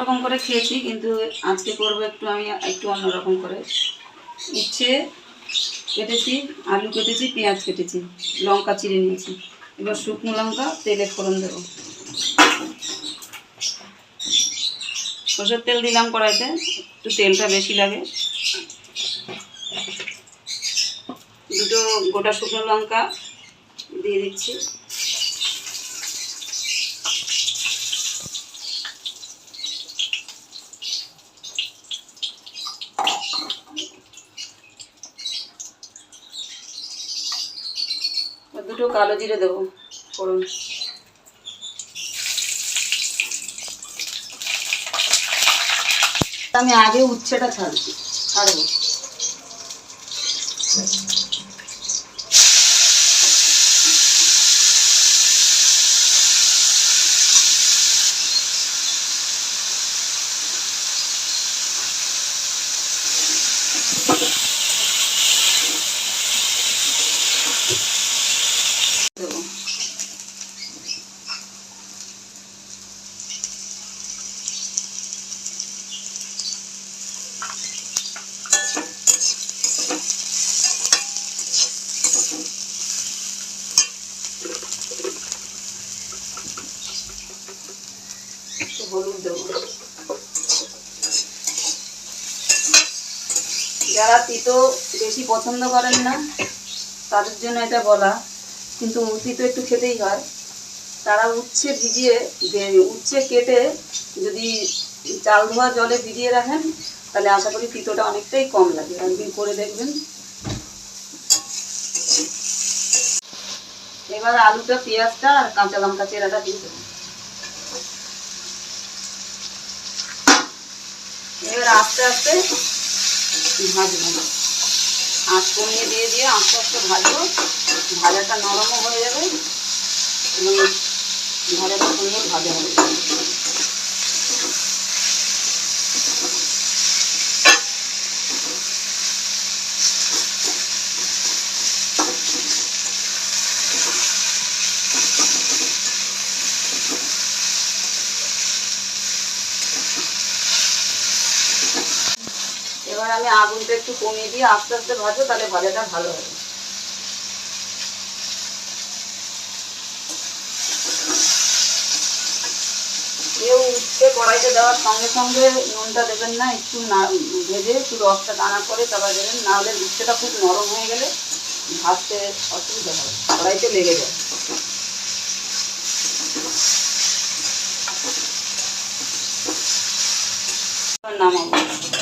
রকম করে খেয়েছি, কিন্তু আজকে করব একটু আমি একটু অন্যরকম করে। উচ্ছে কেটেছি, আলু কেটেছি, পেঁয়াজ কেটেছি, লঙ্কা চিড়ে নিয়েছি। এবার শুকনো লঙ্কা, তেলে ফোড়ন দেবো। সরষের তেল দিলাম কড়াইতে, একটু তেলটা বেশি লাগে। দুটো গোটা শুকনো লঙ্কা দিয়ে দিচ্ছি। দুটো কালো জিরে দেবো ফোড়ন আমি আগে উচ্ছেটা ছাড়ছি ছাড়বো দেবো একটু হলুদ যারা তিতো বেশি পছন্দ করেন না, তাদের জন্য এটা বলা। কিন্তু তিতো একটু খেতেই হয়। তারা উচ্ছে ভিজিয়ে উচ্ছে কেটে যদি চাল ধোয়া জলে ভিজিয়ে রাখেন, তাহলে আশা করি তিতোটা অনেকটাই কম লাগে। একদিন করে দেখবেন। এবার আলুটা, পেঁয়াজটা আর কাঁচা লঙ্কা চেরাটা দিয়ে দেবো। এবার আস্তে আস্তে ভাজবো। আঁচ কমিয়ে দিয়ে দিয়ে আস্তে আস্তে ভাজবো। ভাজাটা নরমও হয়ে যাবে এবং ভাজাটা সুন্দর ভাজা হবে এবার আমি আগুনটা একটু কমিয়ে দিয়ে আস্তে আস্তে ভাজবো, তাহলে ভাজাটা ভালো হবে। কেউ উঠতে কড়াইতে দেওয়ার সঙ্গে সঙ্গে নুনটা দেবেন না, একটু না ভেজে একটু রসটা দানা করে তারপর দেবেন নাহলে উচ্ছেটা খুব নরম হয়ে গেলে ভাজতে অসুবিধা হবে, কড়াইতে লেগে যায়। নামাবো।